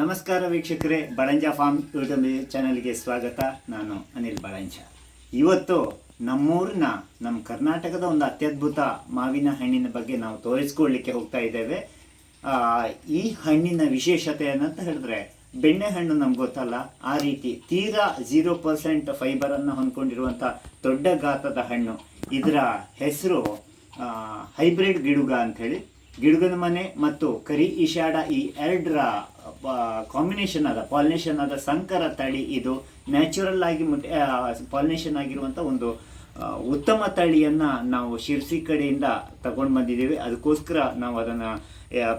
ನಮಸ್ಕಾರ ವೀಕ್ಷಕರೇ, Balanja form YouTube ಚಾನಲ್ಗೆ ಸ್ವಾಗತ. ನಾನು ಅನಿಲ್ ಬಳಂಜ. ಇವತ್ತು ನಮ್ಮೂರಿನ ನಮ್ಮ ಕರ್ನಾಟಕದ ಒಂದು ಅತ್ಯದ್ಭುತ ಮಾವಿನ ಹಣ್ಣಿನ ಬಗ್ಗೆ ನಾವು ತೋರಿಸ್ಕೊಳ್ಳಿಕ್ಕೆ ಹೋಗ್ತಾ ಇದ್ದೇವೆ. ಈ ಹಣ್ಣಿನ ವಿಶೇಷತೆ ಏನಂತ ಹೇಳಿದ್ರೆ, ಬೆಣ್ಣೆ ಹಣ್ಣು ನಮ್ಗೆ ಗೊತ್ತಲ್ಲ, ಆ ರೀತಿ ತೀರಾ ಜೀರೋ ಪರ್ಸೆಂಟ್ ಫೈಬರನ್ನು ಹೊಂದ್ಕೊಂಡಿರುವಂಥ ದೊಡ್ಡ ಗಾತ್ರದ ಹಣ್ಣು. ಇದರ ಹೆಸರು ಹೈಬ್ರಿಡ್ ಗಿಡುಗ ಅಂಥೇಳಿ ಗಿಡುಗನ ಮನೆ ಮತ್ತು ಕರಿ, ಈಶಾಡ ಈ ಎರಡರ ಕಾಂಬಿನೇಷನ್ ಆದ ಪಾಲಿನೇಷನ್ ಆದ ಸಂಕರ ತಳಿ ಇದು ನ್ಯಾಚುರಲ್ ಆಗಿ ಪಾಲಿನೇಷನ್ ಆಗಿರುವಂಥ ಒಂದು ಉತ್ತಮ ತಳಿಯನ್ನ ನಾವು ಶಿರ್ಸಿ ಕಡೆಯಿಂದ ತಗೊಂಡು ಬಂದಿದ್ದೇವೆ. ಅದಕ್ಕೋಸ್ಕರ ನಾವು ಅದನ್ನ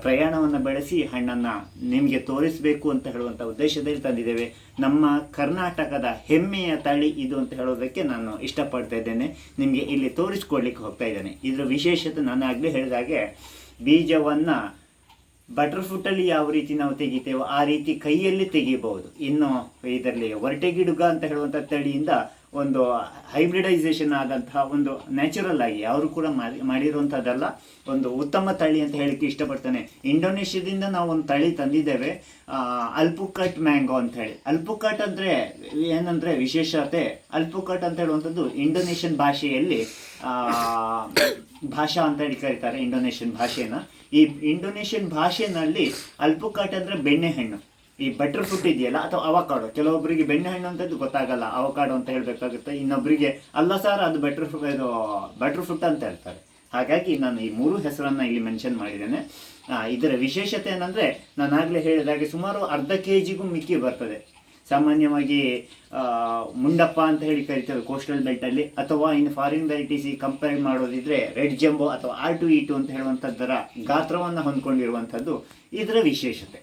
ಪ್ರಯಾಣವನ್ನು ಬೆಳೆಸಿ ಹಣ್ಣನ್ನ ನಿಮಗೆ ತೋರಿಸಬೇಕು ಅಂತ ಹೇಳುವಂತ ಉದ್ದೇಶದಲ್ಲಿ ತಂದಿದ್ದೇವೆ. ನಮ್ಮ ಕರ್ನಾಟಕದ ಹೆಮ್ಮೆಯ ತಳಿ ಇದು ಅಂತ ಹೇಳೋದಕ್ಕೆ ನಾನು ಇಷ್ಟಪಡ್ತಾ ಇದ್ದೇನೆ. ನಿಮಗೆ ಇಲ್ಲಿ ತೋರಿಸ್ಕೊಡ್ಲಿಕ್ಕೆ ಹೋಗ್ತಾ ಇದ್ದೇನೆ. ಇದರ ವಿಶೇಷತೆ ನಾನು ಆಗಲೇ ಹೇಳಿದಾಗೆ ಬೀಜವನ್ನ ಬಟರ್ ಫುಟ್ಟಲ್ಲಿ ಯಾವ ರೀತಿ ನಾವು ತೆಗಿತೇವೋ ಆ ರೀತಿ ಕೈಯಲ್ಲಿ ತೆಗಿಬಹುದು. ಇನ್ನು ಇದರಲ್ಲಿ ಒರಟೆ ಗಿಡುಗ ಅಂತ ಹೇಳುವಂಥ ತಳಿಯಿಂದ ಒಂದು ಹೈಬ್ರಿಡೈಸೇಷನ್ ಆದಂತಹ ಒಂದು ನ್ಯಾಚುರಲ್ ಆಗಿ ಅವರು ಕೂಡ ಮಾಡಿ ಮಾಡಿರುವಂಥದ್ದಲ್ಲ ಒಂದು ಉತ್ತಮ ತಳಿ ಅಂತ ಹೇಳಿಕ್ಕೆ ಇಷ್ಟಪಡ್ತಾನೆ. ಇಂಡೋನೇಷ್ಯಾದಿಂದ ನಾವು ಒಂದು ತಳಿ ತಂದಿದ್ದೇವೆ ಅಲ್ಪುಕಟ್ ಮ್ಯಾಂಗೋ ಅಂತ ಹೇಳಿ. ಅಲ್ಪುಕಟ್ ಅಂದರೆ ಏನಂದರೆ ವಿಶೇಷತೆ? ಅಲ್ಪುಕಟ್ ಅಂತ ಹೇಳುವಂಥದ್ದು ಇಂಡೋನೇಷ್ಯನ್ ಭಾಷೆಯಲ್ಲಿ ಭಾಷಾ ಅಂತ ಹೇಳಿ ಕರೀತಾರೆ, ಇಂಡೋನೇಷ್ಯನ್ ಭಾಷೆನ. ಈ ಇಂಡೋನೇಷ್ಯನ್ ಭಾಷೆನಲ್ಲಿ ಅಲ್ಪುಕಾಟ್ ಅಂದ್ರೆ ಬೆಣ್ಣೆಹಣ್ಣು ಈ ಬಟರ್ ಫ್ರೂಟ್ ಇದೆಯಲ್ಲ, ಅಥವಾ ಅವಕಾಡೋ ಕೆಲವೊಬ್ಬರಿಗೆ ಬೆಣ್ಣೆಹಣ್ಣು ಅಂತದ್ದು ಗೊತ್ತಾಗಲ್ಲ. ಅವಕಾಡೋ ಅಂತ ಹೇಳಬೇಕಾಗುತ್ತೆ. ಇನ್ನೊಬ್ಬರಿಗೆ ಅಲ್ಲ ಸರ್ ಅದು ಬಟರ್ ಫ್ರೂಟ್ ಇದು ಬಟರ್ ಫ್ರೂಟ್ ಅಂತ ಹೇಳ್ತಾರೆ. ಹಾಗಾಗಿ ನಾನು ಈ ಮೂರು ಹೆಸರನ್ನು ಇಲ್ಲಿ ಮೆನ್ಷನ್ ಮಾಡಿದ್ದೇನೆ. ಇದರ ವಿಶೇಷತೆ ಏನಂದರೆ ನಾನು ಆಗ್ಲೇ ಹೇಳಿದಾಗೆ ಸುಮಾರು ಅರ್ಧ ಕೆ ಜಿಗೂ ಮಿಕ್ಕಿ ಬರ್ತದೆ. ಸಾಮಾನ್ಯವಾಗಿ ಮುಂಡಪ್ಪ ಅಂತ ಹೇಳಿ ಕರಿತೇವೆ ಕೋಸ್ಟಲ್ ಬೆಲ್ಟ್ ಅಲ್ಲಿ, ಅಥವಾ ಇನ್ನು ಫಾರಿನ್ ವೆರೈಟೀಸ್ ಕಂಪೇರ್ ಮಾಡೋದಿದ್ರೆ ರೆಡ್ ಜಂಬೋ ಅಥವಾ ಆರ್ ಟು ಇ ಟು ಅಂತ ಹೇಳುವಂಥದ್ದರ ಗಾತ್ರವನ್ನು ಹೊಂದ್ಕೊಂಡಿರುವಂಥದ್ದು ಇದರ ವಿಶೇಷತೆ.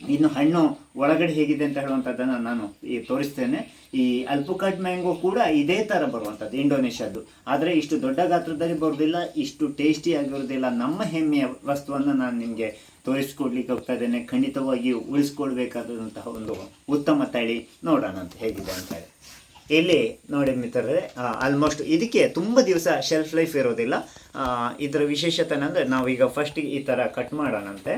ಇನ್ನು ಹಣ್ಣು ಒಳಗಡೆ ಹೇಗಿದೆ ಅಂತ ಹೇಳುವಂಥದ್ದನ್ನು ನಾನು ಈ ತೋರಿಸ್ತೇನೆ. ಈ ಅಲ್ಪುಕಾಟ್ ಮ್ಯಾಂಗೋ ಕೂಡ ಇದೇ ಥರ ಬರುವಂಥದ್ದು ಇಂಡೋನೇಷ್ಯಾದ್ದು. ಆದರೆ ಇಷ್ಟು ದೊಡ್ಡ ಗಾತ್ರದಲ್ಲಿ ಬರೋದಿಲ್ಲ ಇಷ್ಟು ಟೇಸ್ಟಿ ಆಗಿರೋದಿಲ್ಲ ನಮ್ಮ ಹೆಮ್ಮೆಯ ವಸ್ತುವನ್ನು ನಾನು ನಿಮಗೆ ತೋರಿಸ್ಕೊಡ್ಲಿಕ್ಕೆ ಹೋಗ್ತಾ ಇದ್ದೇನೆ. ಖಂಡಿತವಾಗಿಯೂ ಉಳಿಸ್ಕೊಳ್ಬೇಕಾದಂತಹ ಒಂದು ಉತ್ತಮ ತಳಿ ನೋಡೋಣ ಅಂತ ಹೇಗಿದೆ ಅಂತ ಹೇಳಿ. ಇಲ್ಲಿ ನೋಡಿ ಮಿತ್ರರೇ ಆಲ್ಮೋಸ್ಟ್ ಇದಕ್ಕೆ ತುಂಬ ದಿವಸ ಶೆಲ್ಫ್ ಲೈಫ್ ಇರೋದಿಲ್ಲ. ಇದರ ವಿಶೇಷತೆ ನಾವು ನಾವೀಗ ಫಸ್ಟ್ ಈ ಥರ ಕಟ್ ಮಾಡೋಣಂತೆ.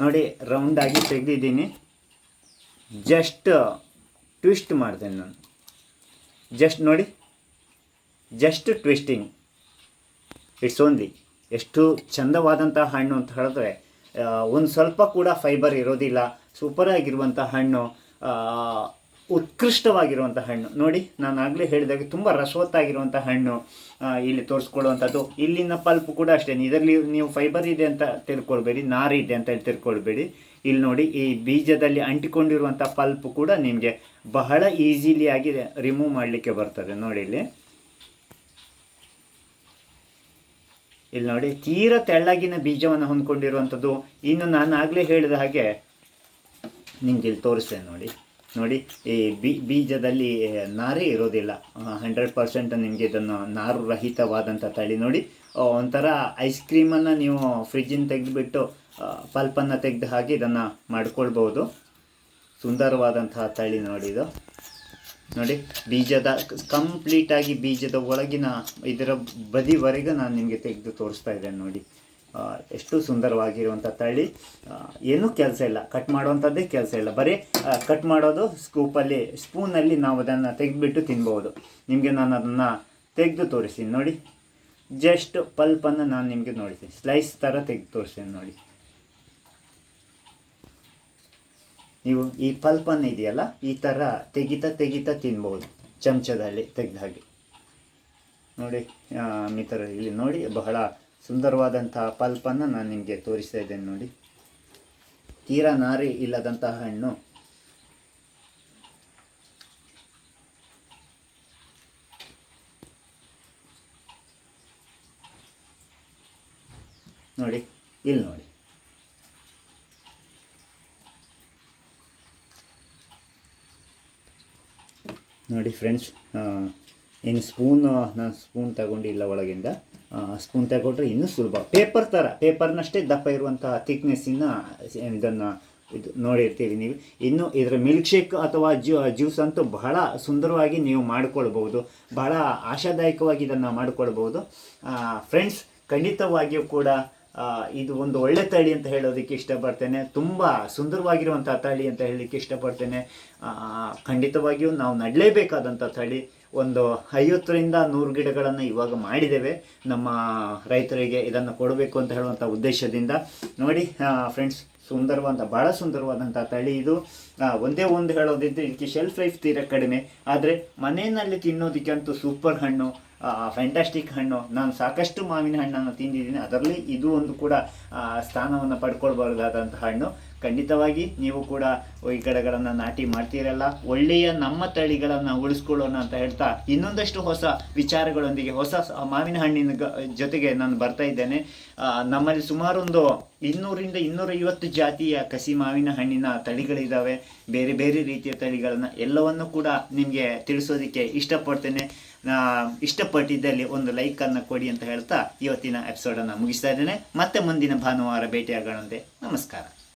ನೋಡಿ ರೌಂಡಾಗಿ ತೆಗೆದಿದ್ದೀನಿ. ಜಸ್ಟ್ ಟ್ವಿಸ್ಟ್ ಮಾಡ್ತೇನೆ ನಾನು. ಜಸ್ಟ್ ನೋಡಿ. Just twisting. ಇಟ್ಸ್ ಓನ್ಲಿ ಎಷ್ಟು ಚಂದವಾದಂಥ ಹಣ್ಣು ಅಂತ ಹೇಳಿದ್ರೆ ಒಂದು ಸ್ವಲ್ಪ ಕೂಡ ಫೈಬರ್ ಇರೋದಿಲ್ಲ. ಸೂಪರಾಗಿರುವಂಥ ಹಣ್ಣು ಉತ್ಕೃಷ್ಟವಾಗಿರುವಂಥ ಹಣ್ಣು. ನೋಡಿ ನಾನು ಆಗಲೇ ಹೇಳಿದಾಗೆ ತುಂಬ ರಸವತ್ತಾಗಿರುವಂಥ ಹಣ್ಣು ಇಲ್ಲಿ ತೋರಿಸ್ಕೊಳ್ಳುವಂಥದ್ದು ಇಲ್ಲಿನ ಪಲ್ಪ್ ಕೂಡ ಅಷ್ಟೇ. ಇದರಲ್ಲಿ ನೀವು ಫೈಬರ್ ಇದೆ ಅಂತ ತಿಳ್ಕೊಳ್ಬೇಡಿ, ನಾರು ಇದೆ ಅಂತ ಹೇಳಿ ತಿಳ್ಕೊಳ್ಬೇಡಿ. ಇಲ್ಲಿ ನೋಡಿ, ಈ ಬೀಜದಲ್ಲಿ ಅಂಟಿಕೊಂಡಿರುವಂಥ ಪಲ್ಪ್ ಕೂಡ ನಿಮಗೆ ಬಹಳ ಈಸಿಲಿ ಆಗಿ ರಿಮೂವ್ ಮಾಡಲಿಕ್ಕೆ ಬರ್ತದೆ. ನೋಡಿ ಇಲ್ಲಿ. ಇಲ್ಲಿ ನೋಡಿ, ತೀರ ತೆಳ್ಳಗಿನ ಬೀಜವನ್ನು ಹೊಂದ್ಕೊಂಡಿರುವಂಥದ್ದು ಇನ್ನು ನಾನು ಆಗಲೇ ಹೇಳಿದ ಹಾಗೆ ನಿಮ್ಗೆ ಇಲ್ಲಿ ತೋರಿಸ್ತೇನೆ ನೋಡಿ. ನೋಡಿ, ಈ ಬಿ, ಬೀಜದಲ್ಲಿ ನಾರೇ ಇರೋದಿಲ್ಲ. ಹಂಡ್ರೆಡ್ ಪರ್ಸೆಂಟ್ ನಿಮಗೆ ಇದನ್ನು ನಾರು ರಹಿತವಾದಂಥ ತಳಿ ನೋಡಿ. ಒಂಥರ ಐಸ್ ಕ್ರೀಮನ್ನು ನೀವು ಫ್ರಿಜ್ಜಿನ ತೆಗೆದುಬಿಟ್ಟು ಪಲ್ಪನ್ನು ತೆಗೆದು ಹಾಕಿ ಇದನ್ನು ಮಾಡ್ಕೊಳ್ಬೋದು. ಸುಂದರವಾದಂತಹ ತಳಿ ನೋಡಿ ಇದು. ನೋಡಿ, ಬೀಜದ ಕಂಪ್ಲೀಟಾಗಿ ಬೀಜದ ಒಳಗಿನ ಇದರ ಬದಿವರೆಗೂ ನಾನು ನಿಮಗೆ ತೆಗೆದು ತೋರಿಸ್ತಾ ಇದ್ದೇನೆ ನೋಡಿ. ಎಷ್ಟು ಸುಂದರವಾಗಿರುವಂಥ ತಳಿ ಏನೂ ಕೆಲಸ ಇಲ್ಲ. ಕಟ್ ಮಾಡುವಂಥದ್ದೇ ಕೆಲಸ ಇಲ್ಲ. ಬರೀ ಕಟ್ ಮಾಡೋದು ಸ್ಕೂಪಲ್ಲಿ ಸ್ಪೂನಲ್ಲಿ ನಾವು ಅದನ್ನು ತೆಗೆದುಬಿಟ್ಟು ತಿನ್ಬೋದು. ನಿಮಗೆ ನಾನು ಅದನ್ನು ತೆಗೆದು ತೋರಿಸ್ತೀನಿ ನೋಡಿ. ಜಸ್ಟ್ ಪಲ್ಪನ್ನು ನಾನು ನಿಮಗೆ ನೋಡ್ತೀನಿ. ಸ್ಲೈಸ್ ಥರ ತೆಗೆದು ತೋರಿಸ್ತೀನಿ ನೋಡಿ. ನೀವು ಈ ಪಲ್ಪನ್ನು ಇದೆಯಲ್ಲ, ಈ ಥರ ತೆಗಿತಾ ತೆಗಿತಾ ತಿನ್ಬೋದು. ಚಮಚದಲ್ಲಿ ತೆಗೆದ ಹಾಗೆ ನೋಡಿ ಮಿತ್ರರು ಮಿತ್ರ ಇಲ್ಲಿ ನೋಡಿ, ಬಹಳ ಸುಂದರವಾದಂತಹ ಪಲ್ಪನ್ನು ನಾನು ನಿಮಗೆ ತೋರಿಸ್ತಾ ಇದ್ದೇನೆ ನೋಡಿ. ತೀರಾ ನಾರಿ ಇಲ್ಲದಂತಹ ಹಣ್ಣು. ನೋಡಿ, ಇಲ್ಲಿ ನೋಡಿ. ನೋಡಿ ಫ್ರೆಂಡ್ಸ್ ಇನ್ನು ಸ್ಪೂನ್ ನಾನು ಸ್ಪೂನ್ ತಗೊಂಡಿಲ್ಲ ಒಳಗಿಂದ. ಸ್ಪೂನ್ ತಗೊಂಡ್ರೆ ಇನ್ನೂ ಸುಲಭ. ಪೇಪರ್ ಥರ ಪೇಪರ್ನಷ್ಟೇ ದಪ್ಪ ಇರುವಂತಹ ಥಿಕ್ನೆಸ್ಸಿನ ಇದನ್ನು ಇದು ನೋಡಿರ್ತೀರಿ ನೀವು. ಇನ್ನು ಇದರ ಮಿಲ್ಕ್ ಶೇಕ್ ಅಥವಾ ಜ್ಯೂ ಜ್ಯೂಸ್ ಅಂತೂ ಬಹಳ ಸುಂದರವಾಗಿ ನೀವು ಮಾಡಿಕೊಳ್ಬೋದು ಬಹಳ ಆಶಾದಾಯಕವಾಗಿ ಇದನ್ನು ಮಾಡಿಕೊಳ್ಬೋದು ಫ್ರೆಂಡ್ಸ್ ಖಂಡಿತವಾಗಿಯೂ ಕೂಡ ಇದು ಒಂದು ಒಳ್ಳೆ ತಳಿ ಅಂತ ಹೇಳೋದಕ್ಕೆ ಇಷ್ಟಪಡ್ತೇನೆ. ತುಂಬ ಸುಂದರವಾಗಿರುವಂಥ ತಳಿ ಅಂತ ಹೇಳಲಿಕ್ಕೆ ಇಷ್ಟಪಡ್ತೇನೆ. ಖಂಡಿತವಾಗಿಯೂ ನಾವು ನಡಲೇಬೇಕಾದಂಥ ತಳಿ ಒಂದು ಐವತ್ತರಿಂದ ನೂರು ಗಿಡಗಳನ್ನು ಇವಾಗ ಮಾಡಿದ್ದೇವೆ. ನಮ್ಮ ರೈತರಿಗೆ ಇದನ್ನು ಕೊಡಬೇಕು ಅಂತ ಹೇಳುವಂಥ ಉದ್ದೇಶದಿಂದ. ನೋಡಿ ಫ್ರೆಂಡ್ಸ್ ಸುಂದರವಾದ ಭಾಳ ಸುಂದರವಾದಂಥ ತಳಿ ಇದು. ಒಂದೇ ಒಂದು ಹೇಳೋದಿದ್ರೆ, ಇದಕ್ಕೆ ಶೆಲ್ಫ್ ಲೈಫ್ ತೀರ ಕಡಿಮೆ. ಆದರೆ ಮನೆಯಲ್ಲಿ ತಿನ್ನೋದಕ್ಕಂತೂ ಸೂಪರ್ ಹಣ್ಣು ಫ್ಯಾಂಟಾಸ್ಟಿಕ್ ಹಣ್ಣು. ನಾನು ಸಾಕಷ್ಟು ಮಾವಿನ ಹಣ್ಣನ್ನು ತಿಂದಿದ್ದೀನಿ. ಅದರಲ್ಲಿ ಇದು ಒಂದು ಕೂಡ ಸ್ಥಾನವನ್ನು ಪಡ್ಕೊಳ್ಬಾರ್ದಾದಂಥ ಹಣ್ಣು. ಖಂಡಿತವಾಗಿ ನೀವು ಕೂಡ ಈ ಗಿಡಗಳನ್ನು ನಾಟಿ ಮಾಡ್ತೀರಲ್ಲ. ಒಳ್ಳೆಯ ನಮ್ಮ ತಳಿಗಳನ್ನು ಉಳಿಸ್ಕೊಳ್ಳೋಣ ಅಂತ ಹೇಳ್ತಾ ಇನ್ನೊಂದಷ್ಟು ಹೊಸ ವಿಚಾರಗಳೊಂದಿಗೆ ಹೊಸ ಮಾವಿನ ಹಣ್ಣಿನ ಜೊತೆಗೆ ನಾನು ಬರ್ತಾ ಇದ್ದೇನೆ. ನಮ್ಮಲ್ಲಿ ಸುಮಾರೊಂದು ಇನ್ನೂರಿಂದ ಇನ್ನೂರೈವತ್ತು ಜಾತಿಯ ಕಸಿ ಮಾವಿನ ಹಣ್ಣಿನ ತಳಿಗಳಿದ್ದಾವೆ ಬೇರೆ ಬೇರೆ ರೀತಿಯ ತಳಿಗಳನ್ನು ಎಲ್ಲವನ್ನು ಕೂಡ ನಿಮಗೆ ತಿಳಿಸೋದಕ್ಕೆ ಇಷ್ಟಪಡ್ತೇನೆ. ಇಷ್ಟಪಟ್ಟಿದ್ದಲ್ಲಿ ಒಂದು ಲೈಕನ್ನು ಕೊಡಿ ಅಂತ ಹೇಳ್ತಾ ಇವತ್ತಿನ ಎಪಿಸೋಡನ್ನು ಮುಗಿಸ್ತಾ ಇದ್ದೇನೆ. ಮತ್ತೆ ಮುಂದಿನ ಭಾನುವಾರ ಭೇಟಿಯಾಗೋಣಂತೆ. ನಮಸ್ಕಾರ.